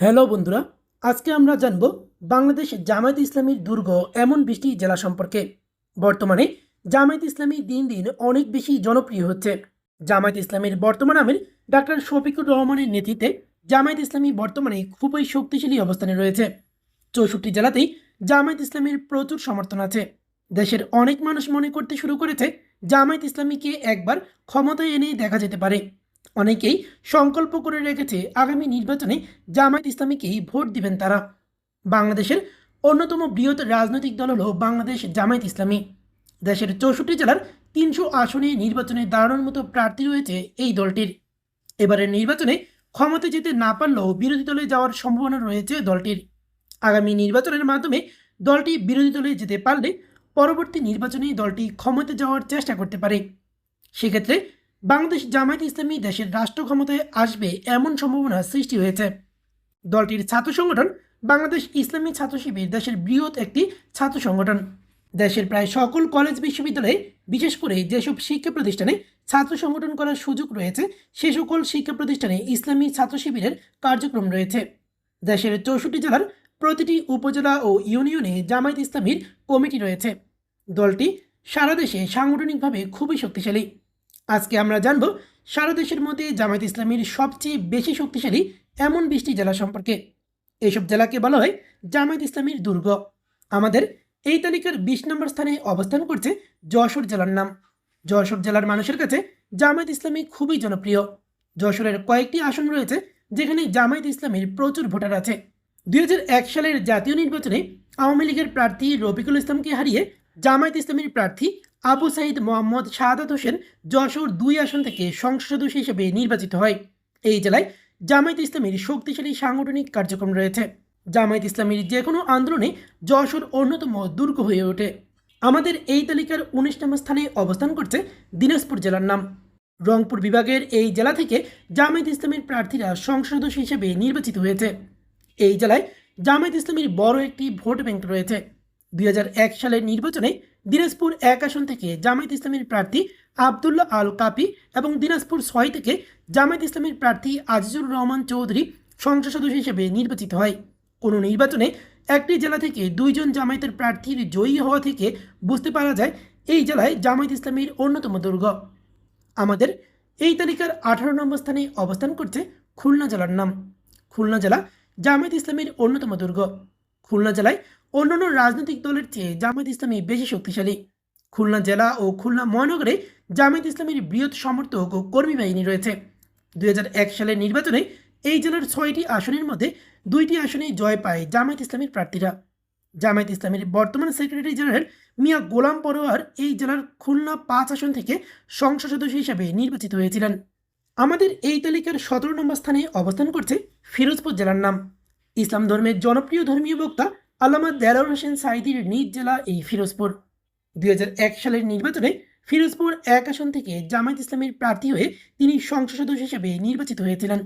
Hello বন্ধুরা, আজকে আমরা জানব বাংলাদেশ জামায়াত ইসলামীর দুর্গ এমন বৃষ্টি জেলা সম্পর্কে। বর্তমানে জামায়াত ইসলামী দিন দিন অনেক বেশি জনপ্রিয় হচ্ছে। জামায়াত ইসলামীর বর্তমান আমির ডাক্তার শফিকুর রহমানের নেতৃত্বে জামায়াত ইসলামী বর্তমানে খুবই শক্তিশালী অবস্থানে রয়েছে। চৌষট্টি জেলাতেই জামায়াত ইসলামীর প্রচুর সমর্থন আছে। দেশের অনেক মানুষ মনে করতে শুরু করেছে, জামায়াত ইসলামীকে একবার ক্ষমতায় এনে দেখা যেতে পারে। অনেকেই সংকল্প করে রেখেছে আগামী নির্বাচনে জামায়াত ইসলামীকেই ভোট দিবেন তারা। বাংলাদেশের অন্যতম বৃহৎ রাজনৈতিক দল হল বাংলাদেশ জামায়াত ইসলামী। দেশের চৌষট্টি জেলার তিনশো আসনে নির্বাচনে দাঁড়ানোর মতো প্রার্থী রয়েছে এই দলটির। এবারের নির্বাচনে ক্ষমতা যেতে না পারলেও বিরোধী দলে যাওয়ার সম্ভাবনা রয়েছে দলটির। আগামী নির্বাচনের মাধ্যমে দলটি বিরোধী দলে যেতে পারলে পরবর্তী নির্বাচনে দলটি ক্ষমতা যাওয়ার চেষ্টা করতে পারে। সেক্ষেত্রে বাংলাদেশ জামায়াত ইসলামী দেশের রাষ্ট্র ক্ষমতায় আসবে এমন সম্ভাবনা সৃষ্টি হয়েছে। দলটির ছাত্র সংগঠন বাংলাদেশ ইসলামী ছাত্র শিবির দেশের বৃহৎ একটি ছাত্র সংগঠন। দেশের প্রায় সকল কলেজ বিশ্ববিদ্যালয়ে, বিশেষ করে যেসব শিক্ষা প্রতিষ্ঠানে ছাত্র সংগঠন করার সুযোগ রয়েছে, সে সকল শিক্ষা প্রতিষ্ঠানে ইসলামী ছাত্র শিবিরের কার্যক্রম রয়েছে। দেশের চৌষট্টি জেলার প্রতিটি উপজেলা ও ইউনিয়নে জামায়াত ইসলামীর কমিটি রয়েছে। দলটি সারা দেশে সাংগঠনিকভাবে খুবই শক্তিশালী। আজকে আমরা জানব, সারা দেশের মধ্যে জামায়াত ইসলামীর সবচেয়ে বেশি শক্তিশালী এমন বিশটি জেলা সম্পর্কে। এইসব জেলাকে বলা হয় জামায়াত ইসলামীর দুর্গ। আমাদের এই তালিকার বিশ নম্বর স্থানে অবস্থান করছে যশোর জেলার নাম। যশোর জেলার মানুষের কাছে জামায়াত ইসলামী খুবই জনপ্রিয়। যশোরের কয়েকটি আসন রয়েছে যেখানে জামায়াত ইসলামীর প্রচুর ভোটার আছে। দুই হাজার এক সালের জাতীয় নির্বাচনে আওয়ামী লীগের প্রার্থী রফিকুল ইসলামকে হারিয়ে জামায়াত ইসলামীর প্রার্থী আবু সাইদ মোহাম্মদ শাহাদাত হোসেন যশোর দুই আসন থেকে সংসদ হিসেবে নির্বাচিত হয়। এই জেলায় জামায়াত ইসলামীর শক্তিশালী সাংগঠনিক কার্যক্রম রয়েছে। জামায়াত ইসলামীর যে কোনো আন্দোলনে যশোর অন্যতম দুর্গ হয়ে ওঠে। আমাদের এই তালিকার উনিশ নম্বর স্থানে অবস্থান করছে দিনাজপুর জেলার নাম। রংপুর বিভাগের এই জেলা থেকে জামায়াত ইসলামীর প্রার্থীরা সংসদ হিসেবে নির্বাচিত হয়েছে। এই জেলায় জামায়াত ইসলামীর বড় একটি ভোট ব্যাংক রয়েছে। দুই হাজার এক সালের নির্বাচনে দিনাজপুর এক আসন থেকে জামায়াত ইসলামীর প্রার্থী আবদুল্লাহ আল কাপি এবং দিনাজপুর ছয় থেকে জামায়াত ইসলামীর প্রার্থী আজিজুর রহমান চৌধুরী সংসদ সদস্য হিসেবে নির্বাচিত হয়। কোনো নির্বাচনে একটি জেলা থেকে দুইজন জামায়াতের প্রার্থীর জয়ী হওয়া থেকে বুঝতে পারা যায় এই জেলায় জামায়াত ইসলামীর অন্যতম দুর্গ। আমাদের এই তালিকার আঠারো নম্বর স্থানে অবস্থান করছে খুলনা জেলার নাম। খুলনা জেলা জামায়াত ইসলামীর অন্যতম দুর্গ। খুলনা জেলায় অন্যান্য রাজনৈতিক দলের চেয়ে জামায়াত ইসলামী বেশি শক্তিশালী। খুলনা জেলা ও খুলনা মহানগরে জামায়াত ইসলামীর বৃহৎ সমর্থক ও কর্মী বাহিনী রয়েছে। দুই হাজার এক সালের নির্বাচনে এই জেলার ছয়টি আসনের মধ্যে দুইটি আসনে জয় পায় জামায়াত ইসলামীর প্রার্থীরা। জামায়াত ইসলামীর বর্তমান সেক্রেটারি জেনারেল মিয়া গোলাম পরোয়ার এই জেলার খুলনা পাঁচ আসন থেকে সংসদ সদস্য হিসেবে নির্বাচিত হয়েছিলেন। আমাদের এই তালিকার সতেরো নম্বর স্থানে অবস্থান করছে ফিরোজপুর জেলার নাম। ইসলাম ধর্মের জনপ্রিয় ধর্মীয় বক্তা আল্লামা দেলার হোসেন সাইদির নিজ জেলা এই ফিরোজপুর। দুই হাজার এক সালের নির্বাচনে ফিরোজপুর এক আসন থেকে জামায়াত ইসলামের প্রার্থী হয়ে তিনি সংসদ সদস্য হিসেবে নির্বাচিত হয়েছিলেন।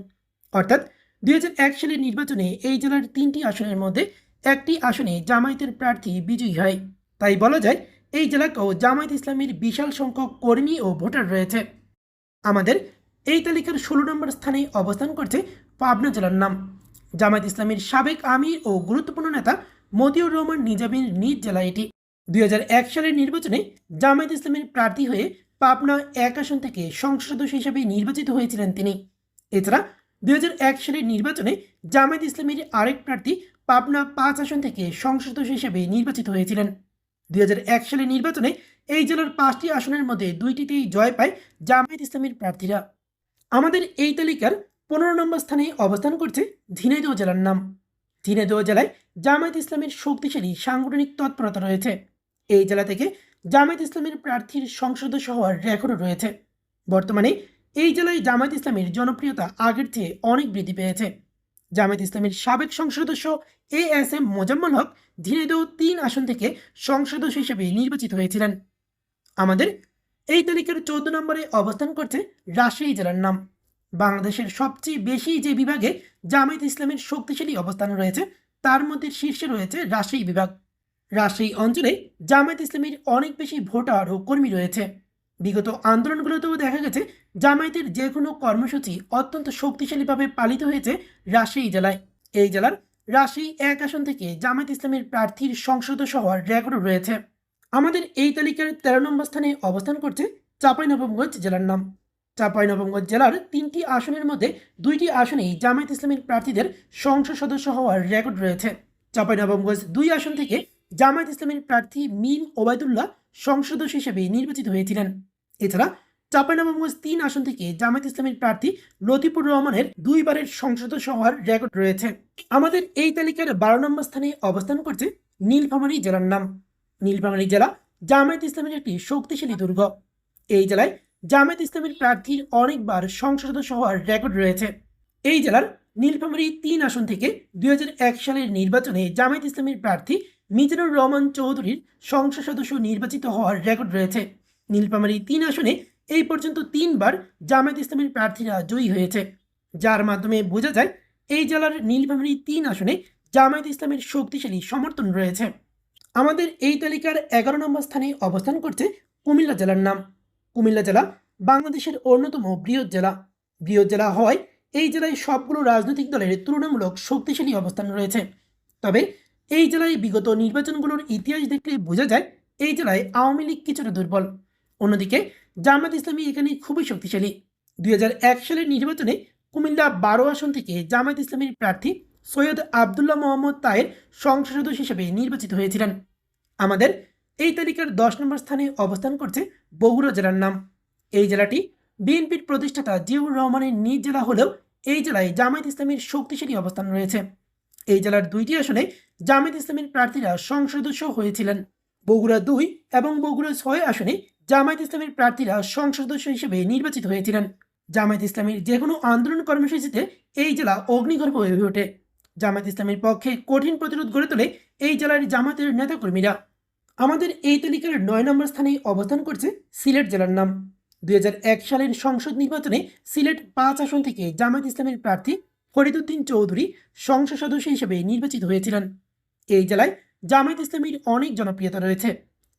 অর্থাৎ দুই হাজার এক সালের নির্বাচনে এই জেলার তিনটি আসনের মধ্যে একটি আসনে জামায়াতের প্রার্থী বিজয়ী হয়। তাই বলা যায়, এই জেলাকেও জামায়াত ইসলামের বিশাল সংখ্যক কর্মী ও ভোটার রয়েছে। আমাদের এই তালিকার ষোলো নম্বর স্থানে অবস্থান করছে পাবনা জেলার নাম। জামায়াত ইসলামীর সাবেক আমির ও গুরুত্বপূর্ণ নেতা মতিউর রহমান নিজামীর নিজ জেলা এটি। দুই হাজার এক সালের নির্বাচনে জামায়াত ইসলামের প্রার্থী হয়ে পাবনা এক আসন থেকে সংসদ সদস্য হিসেবে নির্বাচিত হয়েছিলেন তিনি। এছাড়া দুই হাজার এক সালের নির্বাচনে জামায়াত ইসলামীর আরেক প্রার্থী পাবনা পাঁচ আসন থেকে সংসদ সদস্য হিসেবে নির্বাচিত হয়েছিলেন। দুই হাজার এক সালের নির্বাচনে এই জেলার পাঁচটি আসনের মধ্যে দুইটিতেই জয় পায় জামায়াত ইসলামীর প্রার্থীরা। আমাদের এই তালিকার পনেরো নম্বর স্থানে অবস্থান করছে ঝিনাইদহ জেলার নাম। ঝিনাইদহ জেলায় জামায়াত ইসলামের শক্তিশালী সাংগঠনিক তৎপরতা রয়েছে। এই জেলা থেকে জামায়াত ইসলামের প্রার্থীর সংসদ হওয়ার রেকর্ডও রয়েছে। বর্তমানে এই জেলায় জামায়াত ইসলামের জনপ্রিয়তা আগের চেয়ে অনেক বৃদ্ধি পেয়েছে। জামায়াত ইসলামের সাবেক সংসদ সদস্য A S M Mozammel Haque Jhenaidah তিন আসন থেকে সংসদ সদস্য হিসেবে নির্বাচিত হয়েছিলেন। আমাদের এই তালিকার চৌদ্দ নম্বরে অবস্থান করছে রাজশাহী জেলার নাম। বাংলাদেশের সবচেয়ে বেশি যে বিভাগে জামায়াত ইসলামের শক্তিশালী অবস্থান রয়েছে তার মধ্যে শীর্ষে রয়েছে রাজশাহী বিভাগ। রাজশাহী অঞ্চলে জামায়াত ইসলামীর অনেক বেশি ভোটার ও কর্মী রয়েছে। বিগত আন্দোলনগুলোতেও দেখা গেছে, জামায়াতের যে কোনো কর্মসূচি অত্যন্ত শক্তিশালীভাবে পালিত হয়েছে রাজশাহী জেলায়। এই জেলার রাজশাহী এক আসন থেকে জামায়াত ইসলামের প্রার্থীর সংসদ হওয়ার রেকর্ডও রয়েছে। আমাদের এই তালিকার তেরো নম্বর স্থানে অবস্থান করছে চাঁপাইনবাবগঞ্জ জেলার নাম। চাঁপাইনবাবগঞ্জ জেলার তিনটি আসনের মধ্যে দুইটি আসনেই জামায়াত ইসলামের প্রার্থীদের সংসদ সদস্য হওয়ার রেকর্ড রয়েছে। চাঁপাইনবাবগঞ্জ দুই আসন থেকে জামায়াত ইসলামের প্রার্থী মিম ওবায়দুল্লাহ সংসদ হিসেবে নির্বাচিত হয়েছিলেন। এছাড়া চাঁপাইনবাবগঞ্জ তিন আসন থেকে জামায়াত ইসলামের প্রার্থী লতিফুর রহমানের দুইবারের সংসদ হওয়ার রেকর্ড রয়েছে। আমাদের এই তালিকার বারো নম্বর স্থানে অবস্থান করছে নীলফামারী জেলার নাম। নীলফামারী জেলা জামায়াত ইসলামের একটি শক্তিশালী দুর্গ। এই জেলায় জামায়াত ইসলামের প্রার্থীর অনেকবার সংসদ হওয়ার রেকর্ড রয়েছে। এই জেলার নীলফামারী তিন আসন থেকে দুই হাজার এক সালের নির্বাচনে জামায়াত ইসলামের প্রার্থী মিজানুর রহমান চৌধুরীর সংসদ সদস্য নির্বাচিত হওয়ার রেকর্ড রয়েছে। নীলফামারী তিন আসনে এই পর্যন্ত তিনবার জামায়াত ইসলামের প্রার্থীরা জয়ী হয়েছে। যার মাধ্যমে বোঝা যায়, এই জেলার নীলফামারী তিন আসনে জামায়াত ইসলামের শক্তিশালী সমর্থন রয়েছে। আমাদের এই তালিকার এগারো নম্বর স্থানে অবস্থান করছে কুমিল্লা জেলার নাম। কুমিল্লা জেলা, বাংলাদেশের অন্যতম বৃহৎ জেলা। বৃহৎ জেলা হয় এই জেলায় সবগুলো রাজনৈতিক দলের তুলনামূলক শক্তিশালী অবস্থান রয়েছে। তবে এই জেলায় বিগত নির্বাচনগুলোর ইতিহাস দেখলে বোঝা যায় এই জেলায় আওয়ামী লীগ কিছুটা দুর্বল। অন্যদিকে জামাত ইসলামী এখানে খুবই শক্তিশালী। দুই হাজার এক সালের নির্বাচনে কুমিল্লা বারো আসন থেকে জামাত ইসলামীর প্রার্থী সৈয়দ আবদুল্লাহ মোহাম্মদ তায়ের সংসদ সদস্য হিসেবে নির্বাচিত হয়েছিলেন। আমাদের এই তালিকার দশ নম্বর স্থানে অবস্থান করছে বগুড়া জেলার নাম। এই জেলাটি বিএনপির প্রতিষ্ঠাতা জিয়াউর রহমানের নিজ জেলা হলেও এই জেলায় জামায়াত ইসলামীর শক্তিশালী অবস্থান রয়েছে। এই জেলার দুইটি আসনে জামায়াত ইসলামীর প্রার্থীরা সংসদস্য হয়েছিলেন। বগুড়া দুই এবং বগুড়া ছয় আসনে জামায়াত ইসলামীর প্রার্থীরা সংসদস্য হিসেবে নির্বাচিত হয়েছিলেন। জামায়াত ইসলামীর যে কোনো আন্দোলন কর্মসূচিতে এই জেলা অগ্নিগর্ভ হয়ে ওঠে। জামায়াত ইসলামীর পক্ষে কঠিন প্রতিরোধ গড়ে তোলে এই জেলার জামাতের নেতাকর্মীরা। আমাদের এই তালিকার নয় নম্বর স্থানে অবস্থান করছে সিলেট জেলার নাম। দুই হাজার এক সালের সংসদ নির্বাচনে সিলেট পাঁচ আসন থেকে জামায়াত ইসলামের প্রার্থী ফরিদুদ্দিন চৌধুরী সংসদ সদস্য হিসেবে নির্বাচিত হয়েছিলেন। এই জেলায় জামায়াত ইসলামীর অনেক জনপ্রিয়তা রয়েছে।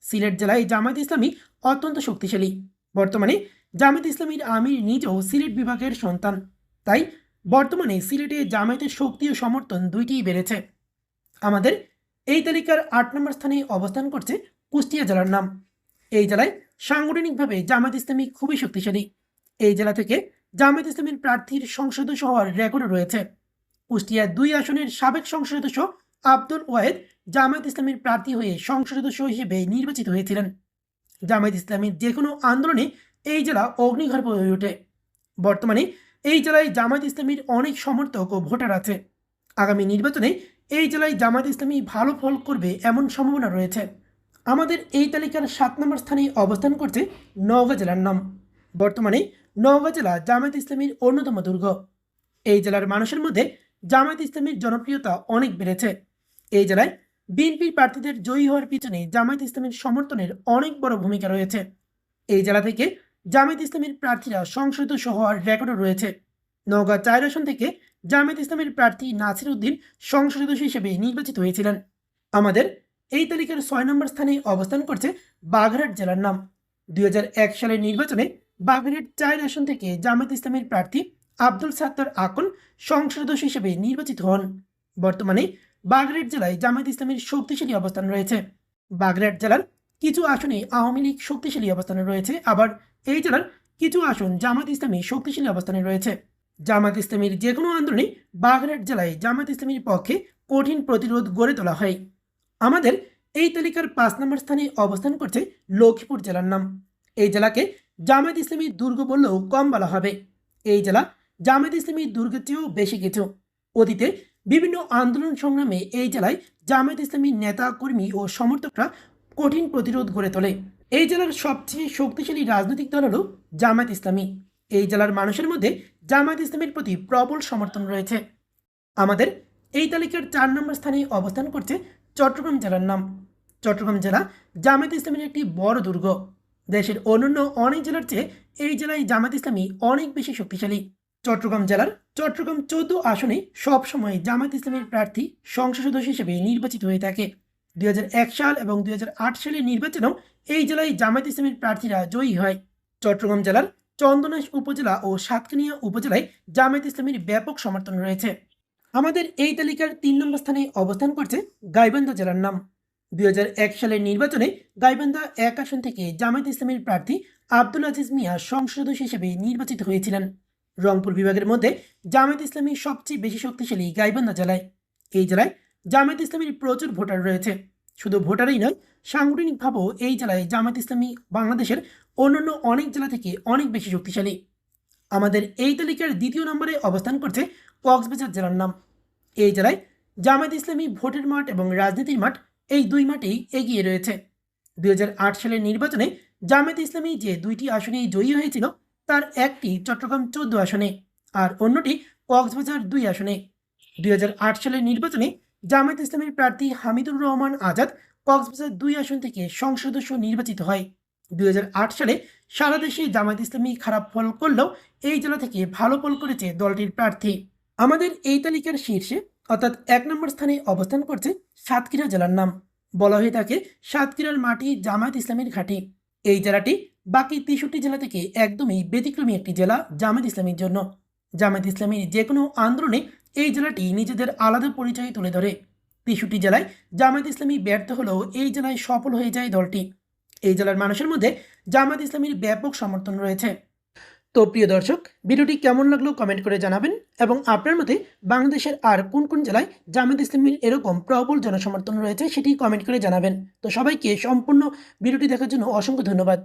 সিলেট জেলায় জামায়াত ইসলামী অত্যন্ত শক্তিশালী। বর্তমানে জামায়াত ইসলামীর আমির নিজেও সিলেট বিভাগের সন্তান। তাই বর্তমানে সিলেটে জামায়াতের শক্তি ও সমর্থন দুইটিই বেড়েছে। আমাদের এই তালিকার আট নম্বর স্থানে অবস্থান করছে কুষ্টিয়া জেলার নাম। এই জেলায় সাংগঠনিকভাবে জামায়াত ইসলামী খুবই শক্তিশালী। এই জেলা থেকে জামায়াত ইসলামীর প্রার্থীর সংসদ হওয়ার রেকর্ড রয়েছে। কুষ্টিয়া দুই আসনের সাবেক সংসদ সদস্য আব্দুল ওয়াহেদ জামায়াত ইসলামীর প্রার্থী হয়ে সংসদ সদস্য হিসেবে নির্বাচিত হয়েছিলেন। জামায়াত ইসলামীর যে কোনো আন্দোলনে এই জেলা অগ্নিগর্ভ হয়ে ওঠে। বর্তমানে এই জেলায় জামায়াত ইসলামীর অনেক সমর্থক ও ভোটার আছে। আগামী নির্বাচনে এই জেলায় জামায়াত ইসলামী ভালো ফল করবে এমন সম্ভাবনা রয়েছে। আমাদের এই তালিকার সাত নম্বর স্থানে অবস্থান করছে নওগাঁ জেলার নাম। বর্তমানে নওগাঁ জেলা জামায়াত ইসলামীর অন্যতম দুর্গ। এই জেলার মানুষের মধ্যে জামায়াত ইসলামীর জনপ্রিয়তা অনেক বেড়েছে। এই জেলায় বিএনপির প্রার্থীদের জয়ী হওয়ার পিছনে জামায়াত ইসলামের সমর্থনের অনেক বড় ভূমিকা রয়েছে। এই জেলা থেকে জামায়াত ইসলামের প্রার্থীরা সংসদ সহ রেকর্ডও রয়েছে। নওগাঁ চার থেকে জামায়াত ইসলামের প্রার্থী নাসির উদ্দিন সংসদ সদস্য হিসেবে নির্বাচিত হয়েছিলেন। আমাদের এই তালিকার ছয় নম্বর স্থানে অবস্থান করছে বাগেরহাট জেলার নাম। দুই হাজার এক সালের নির্বাচনে বাগেরহাট চার আসন থেকে জামায়াত ইসলামের প্রার্থী আব্দুল সাত্তার আকন সংসদ সদস্য হিসেবে নির্বাচিত হন। বর্তমানে বাগেরহাট জেলায় জামায়াত ইসলামের শক্তিশালী অবস্থান রয়েছে। বাগেরহাট জেলার কিছু আসনে আওয়ামী লীগ শক্তিশালী অবস্থানে রয়েছে, আবার এই জেলার কিছু আসন জামাত ইসলামী শক্তিশালী অবস্থানে রয়েছে। জামাত ইসলামীর যে কোনো আন্দোলনে বাগেরহাট জেলায় জামাত ইসলামীর পক্ষে কঠিন প্রতিরোধ গড়ে তোলা হয়। আমাদের এই তালিকার পাঁচ নম্বর স্থানে অবস্থান করছে লক্ষ্মীপুর জেলার নাম। এই জেলাকে জামায়াত ইসলামী দুর্গ বললেও কম বলা হবে। এই জেলা জামায়াত ইসলামী দুর্গের চেয়েও বেশি কিছু। অতীতে বিভিন্ন আন্দোলন সংগ্রামে এই জেলায় জামায়াত ইসলামীর নেতা, কর্মী ও সমর্থকরা কঠিন প্রতিরোধ গড়ে তোলে। এই জেলার সবচেয়ে শক্তিশালী রাজনৈতিক দল হল জামায়াত ইসলামী। এই জেলার মানুষের মধ্যে জামায়াত ইসলামের প্রতি প্রবল সমর্থন রয়েছে। আমাদের এই তালিকার চার নম্বর স্থানে অবস্থান করছে চট্টগ্রাম জেলার নাম। চট্টগ্রাম জেলা জামায়াত ইসলামীর একটি বড় দুর্গ। দেশের অন্যান্য অনেক জেলার চেয়ে এই জেলায় জামায়াত ইসলামী অনেক বেশি শক্তিশালী। চট্টগ্রাম জেলার চট্টগ্রাম চৌদ্দ আসনে সবসময় জামায়াত ইসলামের প্রার্থী সংসদ সদস্য হিসেবে নির্বাচিত হয়ে থাকে। দুই হাজার এক সাল এবং দুই হাজার আট সালের নির্বাচনেও এই জেলায় জামায়াত ইসলামীর প্রার্থীরা জয়ী হয়। চট্টগ্রাম জেলার চন্দনাইশ উপজেলা ও সাতকানিয়া উপজেলায় জামায়াত ইসলামীর ব্যাপক সমর্থন রয়েছে। আমাদের এই তালিকার তিন নম্বর স্থানে অবস্থান করছে গাইবান্ধা জেলার নাম। দুই হাজার এক সালের নির্বাচনে গাইবান্ধা এক আসন থেকে জামায়াত ইসলামের প্রার্থী আব্দুল আজিজ মিয়া সংসদ হিসেবে নির্বাচিত হয়েছিলেন। রংপুর বিভাগের মধ্যে জামায়াত ইসলামী সবচেয়ে বেশি শক্তিশালী গাইবান্ধা জেলায়। এই জেলায় জামায়াত ইসলামীর প্রচুর ভোটার রয়েছে। শুধু ভোটারই নয় সাংগঠনিকভাবেও এই জেলায় জামায়াত ইসলামী বাংলাদেশের অন্যান্য অনেক জেলা থেকে অনেক বেশি শক্তিশালী। আমাদের এই তালিকার দ্বিতীয় নম্বরে অবস্থান করছে কক্সবাজার জেলার নাম। এই জেলায় জামায়াত ইসলামী ভোটের মাঠ এবং রাজনীতির মাঠ এই দুই মাঠেই এগিয়ে রয়েছে। দুই হাজার আট সালের নির্বাচনে জামায়াত ইসলামী যে দুইটি আসনে জয়ী হয়েছিল, তার একটি চট্টগ্রাম চোদ্দ আসনে আর অন্যটি কক্সবাজার দুই আসনে। দুই হাজার আট সালের নির্বাচনে জামায়াত ইসলামীর প্রার্থী হামিদুর রহমান আজাদ কক্সবাজার দুই আসন থেকে সংসদ সদস্য নির্বাচিত হয়। দুই হাজার আট সালে সারা দেশে জামায়াত ইসলামী খারাপ ফল করলেও এই জেলা থেকে ভালো ফল করেছে দলটির প্রার্থী। আমাদের এই তালিকার শীর্ষে অর্থাৎ এক নম্বর স্থানে অবস্থান করছে সাতক্ষীরা জেলার নাম। বলা হয়ে থাকে সাতক্ষীরার মাটি জামায়াত ইসলামের ঘাঁটি। এই জেলাটি বাকি তেষট্টি জেলা থেকে একদমই ব্যতিক্রমী একটি জেলা জামায়াত ইসলামীর জন্য। জামায়াত ইসলামীর যে কোনো আন্দোলনে এই জেলাটি নিজেদের আলাদা পরিচয় তুলে ধরে। তেষট্টি জেলায় জামায়াত ইসলামী ব্যর্থ হলেও এই জেলায় সফল হয়ে যায় দলটি। এই জেলার মানুষের মধ্যে জামায়াত ইসলামীর ব্যাপক সমর্থন রয়েছে। তো প্রিয় দর্শক, ভিডিওটি কেমন লাগল কমেন্ট করে জানাবেন এবং আপনার মতে বাংলাদেশের আর কোন কোন জেলায় জামায়াত ইসলামীর এরকম প্রবল জনসমর্থন রয়েছে সেটি কমেন্ট করে জানাবেন। তো সবাইকে সম্পূর্ণ ভিডিওটি দেখার জন্য অসংখ্য ধন্যবাদ।